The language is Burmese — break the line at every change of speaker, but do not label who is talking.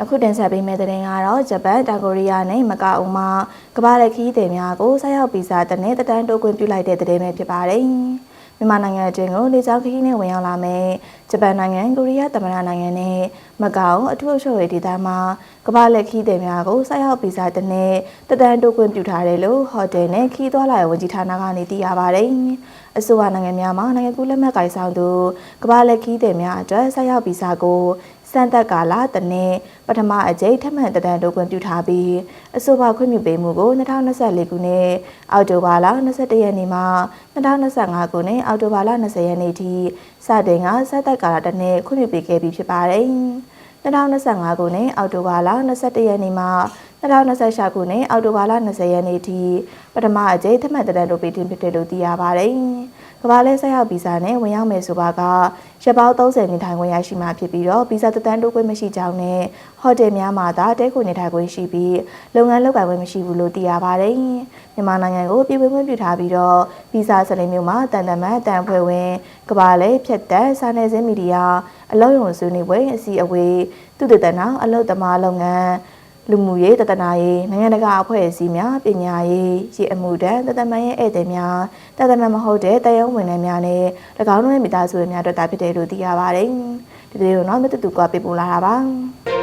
အခုတင်ဆက်ပေးမယ့်သတင်းကတော့ဂျပန်တောင်ကိုရီးယားနဲ့မကာအိုမှကမ္ဘာလက်ခီးသည်များကိုဆက်ရောက်ဗီဇာတနဲ့တတန်းတိုးခွင့်ပြုလိုက်တဲ့သတင်းပဲဖြစ်ပါတယ်။မြန်မာနိုင်ငံအတွင်းကိုလေကြောင်းခရီးနဲ့ဝင်ရောက်လာမယ့်ဂျပန်နိုင်ငံကိုရီးယားသမ္မတနိုင်ငံနဲ့ မကာအိုအထူးအချုပ်ရေးဒေသမှာကမ္ဘာလက်ခီးသည်များကိုဆက်ရောက်ဗီဇာတနဲ့တတန်းတိုးခွင့်ပြုထားတယ်လို့ဟိုတယ်နဲ့ခီးသွားလာရေးဝန်ကြီးဌာနကနေသိရပါတယ်။အဆိုပါနိုင်ငံများမှာနိုင်ငံကူးလက်မှတ်ကိုင်ဆောင်သူကမ္ဘာလက်ခီးသည်များအတွက်ဆက်ရောက်ဗီဇာကိုစံသက်ကာလတနေ့ပထမအကြိမ်ထပ်မံတဒံတိုးခွင့်ပြုထားပြီးအဆိုပါခွင့်ပြုပေးမှုကို2024ခုနှစ်အောက်တိုဘာလ22ရက်နေ့မှ2025ခုနှစ်အောက်တိုဘာလ20ရက်နေ့ထိစတင်ကစံသက်ကာလတနေ့ခွင့်ပြုပေးခဲ့ပြီးဖြစ်ပါတယ် 2025ခုနှစ်အောက်တိုဘာလ21ရက်နေ့မှ2026ခုနှစ်အောက်တိုဘာလ20ရက်နေ့ထိပထမအကြိမ်ထပ်မံတဒံတိုးပေးတင်ဖြစ်တယ်လို့သိရပါတယ် ကမ္ဘာလဲဆက်ရောက်ဗီဇာနဲ့ဝင်ရောက်မယ်ဆိုပါကရက်ပေါင်း30နေထိုင်ခွင့်ရရှိမှာဖြစ်ပြီးတော့ဗီဇာတန်းတိုးခွင့်မရှိကြောင်းနဲ့ဟိုတယ်များမှာသာတဲခုနေထိုင်ခွင့်ရှိပြီးလုပ်ငန်းလုပ်ကိုင်ခွင့်မရှိဘူးလို့သိရပါတယ်။မြန်မာနိုင်ငံကိုပြည်ဝင်ခွင့်ပြုထားပြီးတော့ဗီဇာစလင်မျိုးမှာတန်တမန်တန်ဖွဲ့ဝင်ကမ္ဘာလဲဖြတ်တန်းစာနယ်ဇင်းမီဒီယာအလုံးရုံစုနေပွဲအစီအဝေးသူတည်တနာအလုပ်သမားလုပ်ငန်း လူမှုရေးတသနာရေးနိုင်ငံတကာအဖွဲ့အစည်းများပညာရေးရေအမှုတန်းတသမန်ရဲ့ဧည့်သည်များတသမန်မဟုတ်တဲ့တယုံဝန်ထမ်းများနဲ့၎င်းတို့ရဲ့မိသားစုဝင်များတို့တာဖြစ်တယ်လို့သိရပါတယ်။ဒီလိုတော့မတူတူကပြပို့လာတာပါ။